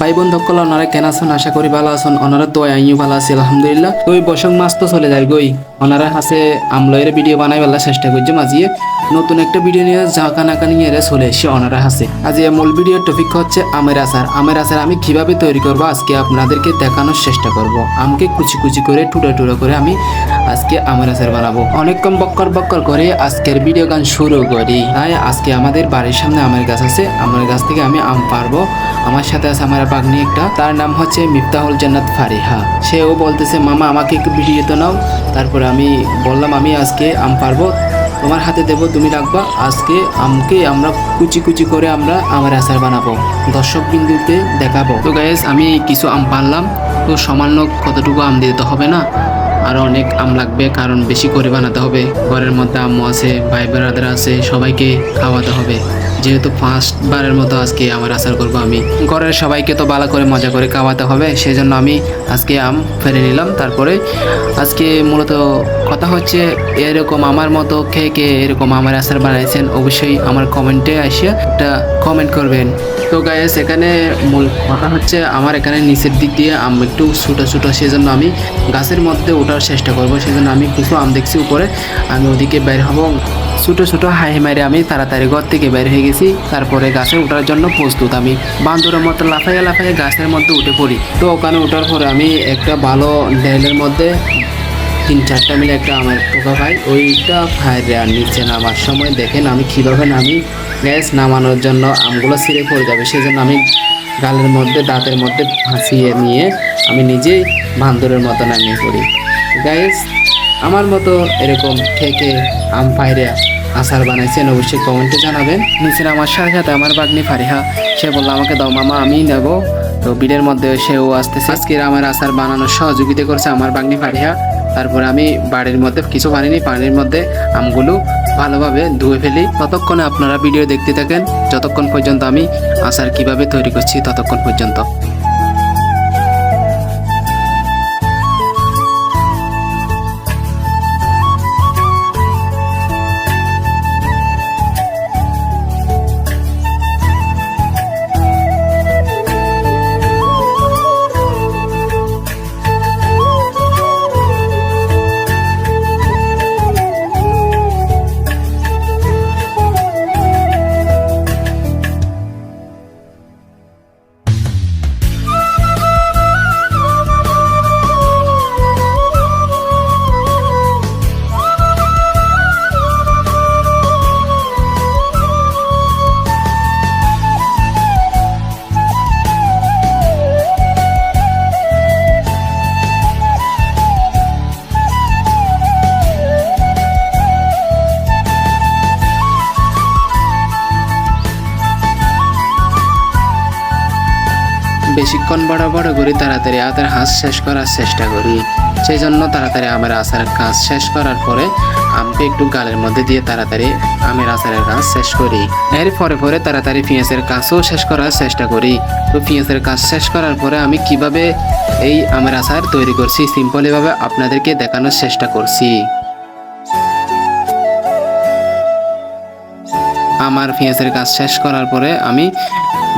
ভাই বন্ধু সকল ওনারা কেন আছেন? আশা করি ভালো আছেন। ওনারা তো আইও ভালো আছে, আলহামদুলিল্লাহ। ওই বসক মাস তো চলে যায় গই। ওনারা হাসে আমলয়ের ভিডিও বানাই বেলা চেষ্টা করছে মাঝিয়ে। নতুন একটা ভিডিও নিয়ে জাকা নাকা নিয়ে এরা চলে এসে ওনারা হাসে। আজ এই মূল ভিডিওর টপিক হচ্ছে আমের আচার। আমের আচার আমি কীভাবে তৈরি করব? আজকে আপনাদেরকে দেখানোর চেষ্টা করব। আমকে কুচি কুচি করে টুটা টুটা করে আমি আজকে আমের আচার বানাবো। অনেকক্ষণ বক্কর বক্কর করে আজকের ভিডিও গান শুরু করি। তাই আজকে আমাদের বাড়ির সামনে আমের গাছ আছে। আমের গাছ থেকে আমি আম পারব। আমার সাথে আছে আমার বাগনি একটা, তার নাম হচ্ছে মিফতাহুল জান্নাত ফারিহা। সেও বলতেছে, মামা, আমাকে একটু ভিডিও তো নাও। তারপরে আমি বললাম, আমি আজকে আম পারব, তোমার হাতে দেবো, তুমি রাখবা। আজকে আমকে আমরা কুচি কুচি করে আমরা আমার আচার বানাবো দর্শক বিন্দুতে দেখাবো। তো গাইস আমি কিছু আম পারলাম। তো সামান্য কতটুকু আম দিতে হবে না আরও অনেক আম লাগবে, কারণ বেশি করে বানাতে হবে। ঘরের মধ্যে আম্মু আছে ভাই বেড়াদের আছে, সবাইকে খাওয়াতে হবে। যেহেতু ফার্স্ট বারের মতো আজকে আমার আচার করব আমি। ঘরের সবাইকে তো ভালো করে মজা করে খাওয়াতে হবে সেই জন্য আমি আজকে আম ফেলে নিলাম। তারপরে আজকে মূলত কথা হচ্ছে, এরকম আমার মতো খেয়ে কে এরকম আমার আচার বানাইছেন, অবশ্যই আমার কমেন্টে এসে একটা কমেন্ট করবেন। তো গায়েস এখানে মূল কথা হচ্ছে, আমার এখানে নিচের দিক দিয়ে আম একটু ছোটো ছোটো, সেজন্য আমি গাছের মধ্যে ওঠার চেষ্টা করব, সেজন্য আমি কিছু আম দেখছি উপরে, আমি ওদিকে বের হব। ছোটো ছোটো হাই মারে আমি তাড়াতাড়ি ঘর থেকে বের হয়ে গেছি। তারপরে গাছে ওঠার জন্য প্রস্তুত আমি। বান্দরের মতো লাফাইয়া লাফাইয়া গাছের মধ্যে উঠে পড়ি। তো ওখানে ওঠার পরে আমি একটা ভালো ডেলের মধ্যে তিন চারটা মিলে একটা আমার পোকা ভাই ওইটা ফায়ারে আর নিচে নামার সময় দেখেন আমি কীভাবে নামি। গ্যাস নামানোর জন্য আমগুলো ছিঁড়ে পড়ে যাবে। সেজন্য আমি গালের মধ্যে, দাঁতের মধ্যে ফাঁসিয়ে নিয়ে আমি নিজেই বান্দরের মতো নামিয়ে পড়ি। গ্যাস, আমার মতো এরকম থেকে আম পায়রে আচার বানাইছেন অবশ্যই কমেন্টে জানাবেন। নিচের আমার সাথে সাথে আমার বাগনি ফারিহা, সে বলল, আমাকে দাও মামা আমি নেব। তো বিলের মধ্যে সেও আসতেছে। আজকের আমার আচার বানানোর সহযোগিতা করছে আমার বাগনি ফারিহা। তারপরে আমি বাড়ির মধ্যে, কিছু পানিনি পানির মধ্যে আমগুলো ভালোভাবে ধুয়ে ফেলি। ততক্ষণে আপনারা ভিডিও দেখতে থাকেন। যতক্ষণ পর্যন্ত আমি আচার কীভাবে তৈরি করছি, ততক্ষণ পর্যন্ত। বেশিক্ষণ বড় বড় করি তাড়াতাড়ি আদার হাঁস শেষ করার চেষ্টা করি। সেই জন্য তাড়াতাড়ি আমের আচারের কাজ শেষ করার পরে আমকে একটু গালের মধ্যে দিয়ে তাড়াতাড়ি আমের আচারের কাজ শেষ করি। এর পরে পরে তাড়াতাড়ি পেঁয়াজের কাজও শেষ করার চেষ্টা করি। তো পেঁয়াজের কাজ শেষ করার পরে আমি কীভাবে এই আমের আচার তৈরি করছি সিম্পলিভাবে আপনাদেরকে দেখানোর চেষ্টা করছি। আমার পেঁয়াজের কাজ শেষ করার পরে আমি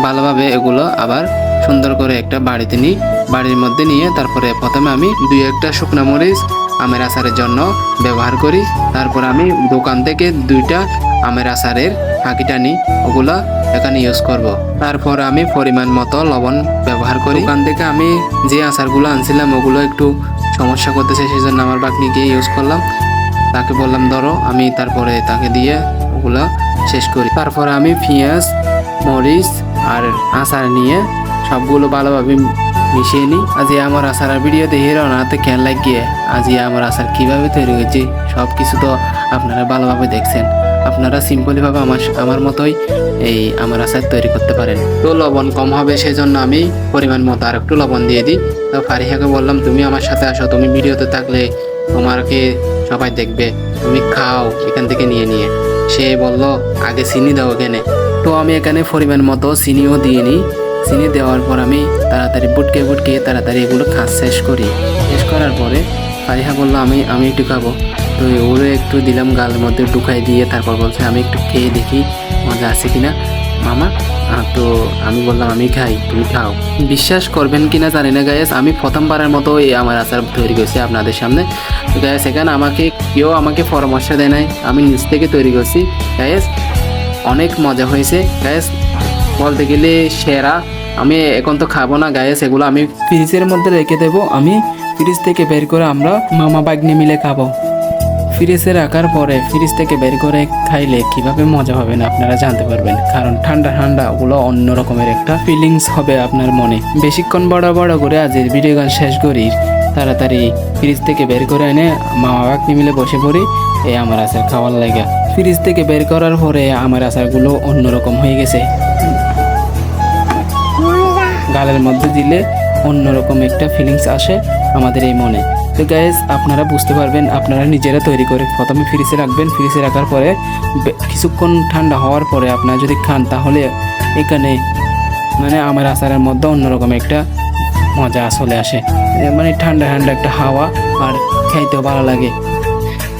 ভালোভাবে এগুলো আবার সুন্দর করে একটা বাড়িতে নিই। বাড়ির মধ্যে নিয়ে তারপরে প্রথমে আমি দুই একটা শুকনো মরিচ আমের আচারের জন্য ব্যবহার করি। তারপর আমি দোকান থেকে দুইটা আমের আচারের ফাঁকিটা নিই। ওগুলো এখানে ইউজ করব। তারপর আমি পরিমাণ মতো লবণ ব্যবহার করি। দোকান থেকে আমি যে আচারগুলো আনছিলাম, ওগুলো একটু সমস্যা করতেছে সেই জন্য আমার বাকনিকে ইউজ করলাম। তাকে বললাম, ধরো, আমি তারপরে তাকে দিয়ে ওগুলো শেষ করি। তারপরে আমি পেঁয়াজ, মরিচ আর আচার নিয়ে সবগুলো ভালোভাবে মিশিয়ে নিই। আজ আমার আচার ভিডিও দেখে রাতে খেয়াল লাগিয়ে আজ আমার আচার কীভাবে তৈরি হয়েছে সব কিছু তো আপনারা ভালোভাবে দেখছেন। আপনারা সিম্পলিভাবে আমার আমার মতোই এই আমার আচার তৈরি করতে পারেন। তো লবণ কম হবে সেই জন্য আমি পরিমাণ মতো আর একটু লবণ দিয়ে দিই। তো ফারিহাকে বললাম, তুমি আমার সাথে আসো, তুমি ভিডিওতে থাকলে তোমাকে সবাই দেখবে। তুমি খাও, এখান থেকে নিয়ে নিয়ে। সে বলল, আগে চিনি দাও এখানে। তো আমি এখানে পরিমাণ মতো চিনিও দিয়ে নিই। চিনি দেওয়ার পর আমি তাড়াতাড়ি বুটকে বুটকে তাড়াতাড়ি এগুলো খাস শেষ করি। শেষ করার পরে ফারিহা বলল, আমি আমি একটু খাব। তো ওরে একটু দিলাম গালের মধ্যে, ঢুকাই দিয়ে তারপর বলছে, আমি একটু খেয়ে দেখি, মজা আছে কিনা? মামা তো আমি বললাম, আমি খাই, তুমি খাও। বিশ্বাস করবেন কিনা জানি না গায়েস আমি প্রথমবারের মতো এই আমার আচার তৈরি করছি আপনাদের সামনে। গায়েস এখানে আমাকে কেউ আমাকে পরামর্শ দেয় নাই। আমি নিজ থেকে তৈরি করছি। গায়েস অনেক মজা হয়েছে। গায়েস বলতে গেলে সেরা। আমি এখন তো খাব না গায়েস এগুলো আমি ফ্রিজের মধ্যে রেখে দেবো। আমি ফ্রিজ থেকে বের করে আমরা মামা বাগনি মিলে খাব। ফ্রিজে রাখার পরে ফ্রিজ থেকে বের করে খাইলে কীভাবে মজা হবে না আপনারা জানতে পারবেন। কারণ ঠান্ডা ঠান্ডা ওগুলো অন্য রকমের একটা ফিলিংস হবে আপনার মনে। বেশিক্ষণ বড় বড় করে আজের ভিডিও গান শেষ করি। তাড়াতাড়ি ফ্রিজ থেকে বের করে এনে মামা বাগনি মিলে বসে পড়ি। এই আমার আচার খাওয়ার লাগে। ফ্রিজ থেকে বের করার পরে আমার আচারগুলো অন্যরকম হয়ে গেছে। গালের মধ্যে দিলে অন্যরকম একটা ফিলিংস আসে আমাদের এই মনে। তো গাইজ আপনারা বুঝতে পারবেন, আপনারা নিজেরা তৈরি করে প্রথমে ফ্রিজে রাখবেন। ফ্রিজে রাখার পরে কিছুক্ষণ ঠান্ডা হওয়ার পরে আপনারা যদি খান, তাহলে এখানে মানে আমার আচারের মধ্যে অন্যরকম একটা মজা চলে আসে। মানে ঠান্ডা ঠান্ডা একটা হাওয়া আর খাইতেও ভালো লাগে।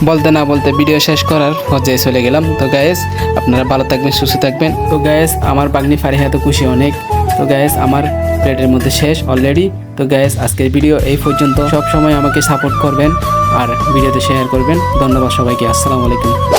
বলতে না বলতে ভিডিও শেষ করার পর্যায়ে চলে গেলাম। তো গায়েস আপনারা ভালো থাকবেন, সুস্থ থাকবেন। তো গায়েস আমার বাগনি ফারিহা তো খুশি অনেক। তো গ্যাস আমার প্লেটের মধ্যে শেষ অলরেডি তো গ্যাস আজকের ভিডিও এই পর্যন্ত। সব সময় আমাকে সাপোর্ট করবেন আর ভিডিওতে শেয়ার করবেন। ধন্যবাদ সবাইকে। আসসালামু আলাইকুম।